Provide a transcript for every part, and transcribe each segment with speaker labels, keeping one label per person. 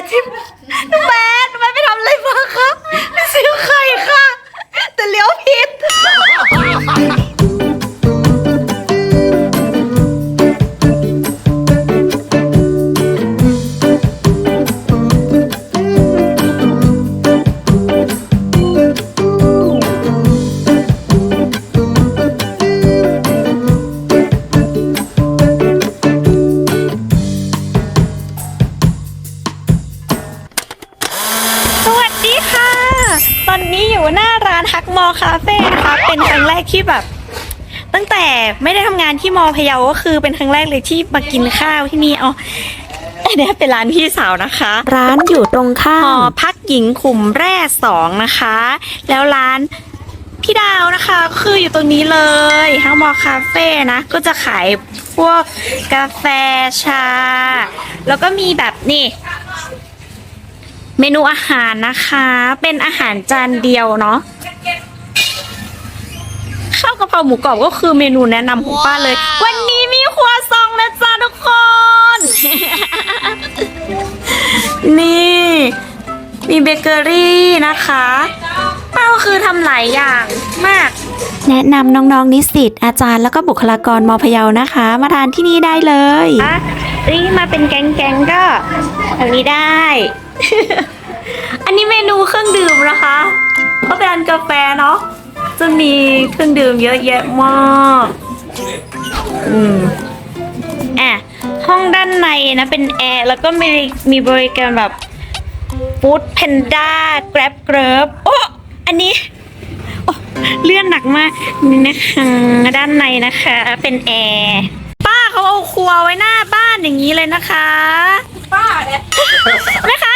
Speaker 1: ดที่น้องแบนน้องแบดไปทำอะไรมาคะ ดีค่ะ ตอนนี้อยู่หน้าร้านฮักมอคาเฟ่นะคะ เป็นครั้งแรกที่แบบ ตั้งแต่ไม่ได้ทำงานที่มอพะเยาก็คือเป็นครั้งแรกเลยที่มากินข้าวที่นี่อ๋ออันนี้เป็นร้านพี่สาวนะคะ
Speaker 2: ร้านอยู่ตรงข้า
Speaker 1: หอ
Speaker 2: ม
Speaker 1: พักหญิงขุมแร่สองนะคะ แล้วร้านพี่ดาวนะคะก็คืออยู่ตรงนี้เลยฮักมอคาเฟ่นะ ก็จะขายพวกกาแฟชา แล้วก็มีแบบนี่ เมนูอาหารนะคะ เป็นอาหารจานเดียวเนาะข้าวกะเพราหมูกรอบก็คือเมนูแนะนำของป้าเลย วันนี้มีครัวซองนะจ๊ะทุกคน นี่ มีเบเกอรี่นะคะ ป้าก็คือทำหลายอย่างมาก
Speaker 2: แนะนำน้องๆนิสิตอาจารย์แล้วก็บุคลากรมพะเยานะคะ มาทานที่นี่ได้เลย
Speaker 1: อะนี่มาเป็นแกงๆก็แบบนี้ได้ อันนี้เมนูเครื่องดื่มนะคะก็เป็นร้านกาแฟเนาะจะมีเครื่องดื่มเยอะแยะมากอืมอะห้องด้านในนะเป็นแอร์แล้วก็มีมีบริการแบบฟู้ดแพนด้าแกร็บเกรบโอ้อันนี้โอ้เลื่อนหนักมากนี่นะคะด้านในนะคะ เป็นแอร์ป้าเขาเอาครัวไว้หน้าบ้านอย่างนี้เลยนะคะ ป้าเนี่ยแม่ค้าค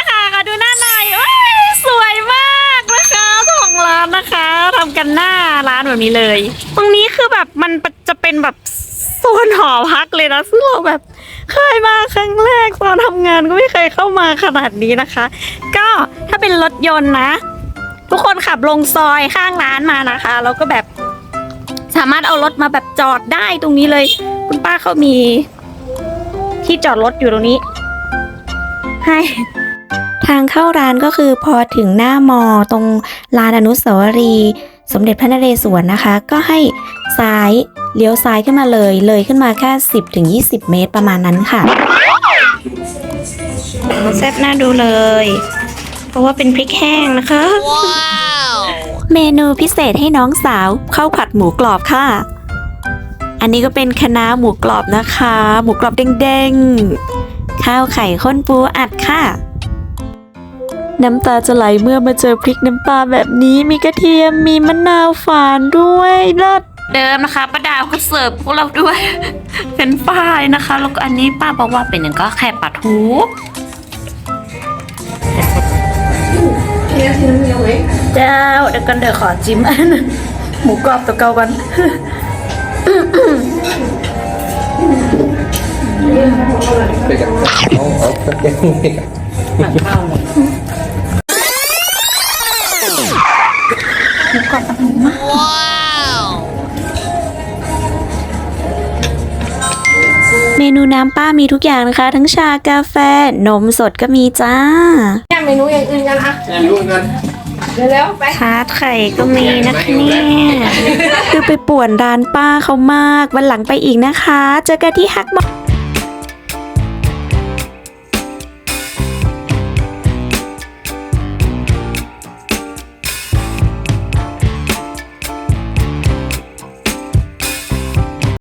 Speaker 1: ่ะค่ะ วยมากนะคะเจ้าของร้านนะคะทำกันหน้าร้านแบบนี้เลย ตรงนี้คือแบบมันจะเป็นแบบโซนหอพักเลยนะซึ่งเราแบบเคยมาครั้งแรกตอนทำงานก็ไม่เคยเข้ามาขนาดนี้นะคะ ก็ถ้าเป็นรถยนต์นะ ทุกคนขับลงซอยข้างร้านมานะคะ แล้วก็แบบสามารถเอารถมาแบบจอดได้ตรงนี้เลย คุณป้าเขามีที่จอดรถอยู่ตรงนี้ ให้
Speaker 2: ทางเข้าร้านก็คือพอถึงหน้ามอตรงลานอนุสาวรีย์สมเด็จพระนเรศวรนะคะ ก็ให้ซ้ายเลี้ยวซ้ายขึ้นมาเลยเลยขึ้นมาแค่ 10ถึง20 เมตรประมาณนั้นค่ะ
Speaker 1: แซ่บน่าดูเลย เพราะว่าเป็นพริกแห้งนะคะ
Speaker 2: เมนูพิเศษให้น้องสาวข้าวผัดหมูกรอบค่ะ อันนี้ก็เป็นคะน้าหมูกรอบนะคะ หมูกรอบเด้งๆ ข้าวไข่ข้นปูอัดค่ะ น้ำตาจะไหลเมื่อมาเจอพริกน้ำปลาแบบนี้มีกระเทียมมีมะนาวฝานด้วยเลิศ
Speaker 1: เดิมนะคะป้าดาวก็เสิร์ฟพวกเราด้วย เป็นป้ายนะคะ แล้วก็อันนี้ป้าบอกว่าเป็นอย่างก็แค่ปลาทูเจ้าเดี๋ยวกันเดี๋ยวขอจิ้มอันนั้นหมูกรอบตัวเก่ากัน
Speaker 3: ไปกันเอาเอาตะเกียงไปกัน
Speaker 2: เมนูน้ำป้ามีทุกอย่างนะคะ ทั้งชากาแฟ นมสดก็มีจ้า
Speaker 4: เมนูอย่างอื่นกันอะ
Speaker 3: งานยุ่งกัน
Speaker 4: เร็วๆไป
Speaker 1: ทาร์ตไข่ก็มีนะคะเนี่ย
Speaker 2: คือไปป่วนร้านป้าเขามาก วันหลังไปอีกนะคะ เจอกันที่ฮักมอ